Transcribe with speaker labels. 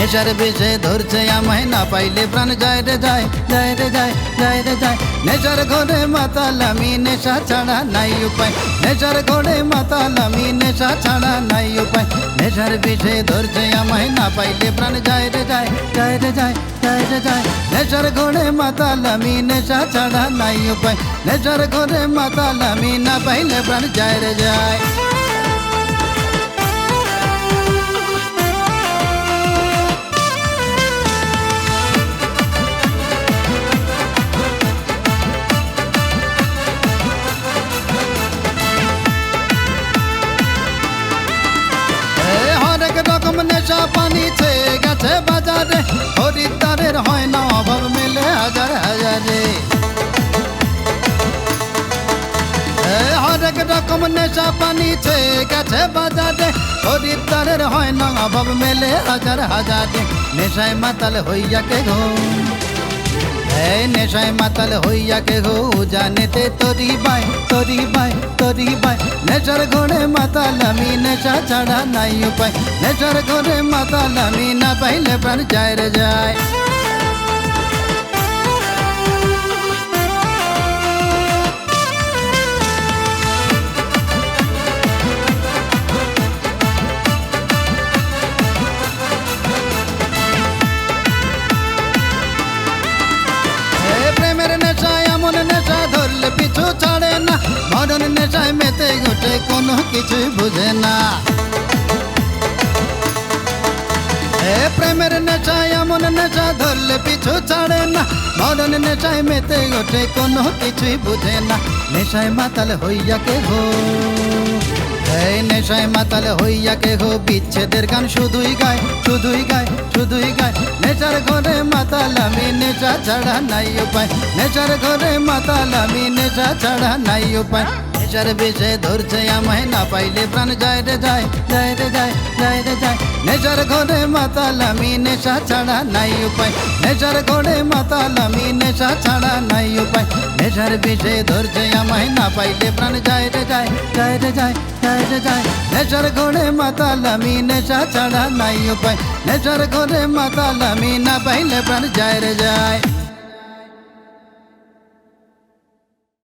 Speaker 1: নেশার বিষে ধরছে আমায় না পাইলে প্রাণ যায় রে যায় যায় রে যায় যায় রে যায় নেশার ঘরে মাতালামি নেশা ছাড়া নাই উপায় নেশার ঘরে মাতালামি নেশা ছাড়া নাই উপায় নেশার বিষে ধরছে আমায় না পাইলে প্রাণ যায় রে যায় যায় রে যায় যায় রে যায় নেশার ঘরে মাতালামি নেশা ছাড়া নাই উপায় নেশার ঘরে মাতালামি না পাইলে প্রাণ যায় রে যায় হরেক রকম নেশা পানি গেছে বাজারে। খরিদ্দারের হয় না অভাব, মেলে হাজার হাজারে। নেশায় মাতাল হইয়া কে গো? এই নেশায় মাতাল হইয়া কে গো? জানেতে তরি বাই তরি বাই তরি বাই। নেশার ঘরে মাতাল আমি, নেশা ছাড়া নাই উপায়। নেশার ঘরে মাতাল আমি, না পাইলে প্রাণ যায় রে যায়। পিছু ছাড়ে না, মরণ নেশায় মেতে ঘটে, কোনো কিছুই বুঝে না। এ প্রেমের নেশায় এমন নেশা ধরলে পিছু ছাড়ে না, মরণ নেশায় মেতে ঘটে, কোনো কিছুই বুঝে না, নেশায় মাতাল হইয়া কে গো এই নেশায় মাতাল হইয়া কে গো বিচ্ছেদের গান শুধুই গায় শুধুই গায় শুধুই গায়। নেচার ঘরে মাতাল আমি, নেশা ছাড়া নাই উপায়। নেচার ঘরে মাতাল আমি, নেশা ছাড়া নাই উপায়। নেশার বিষে ধরছে আমায় না পাইলে প্রাণ যায় রে যায় যায় রে যায় যায় রে যায় নেশার ঘরে মাতাল আমি নেশা ছাড়া নাই উপায় নেশার ঘরে মাতাল আমি নেশা ছাড়া নাই উপায় নেশার বিষে ধরছে আমায় না পাইলে প্রাণ যায় রে যায় যায় রে যায় যায় রে যায় নেশার ঘরে মাতাল আমি নেশা ছাড়া নাই উপায় নেশার ঘরে মাতাল আমি না পাইলে প্রাণ যায় রে যায়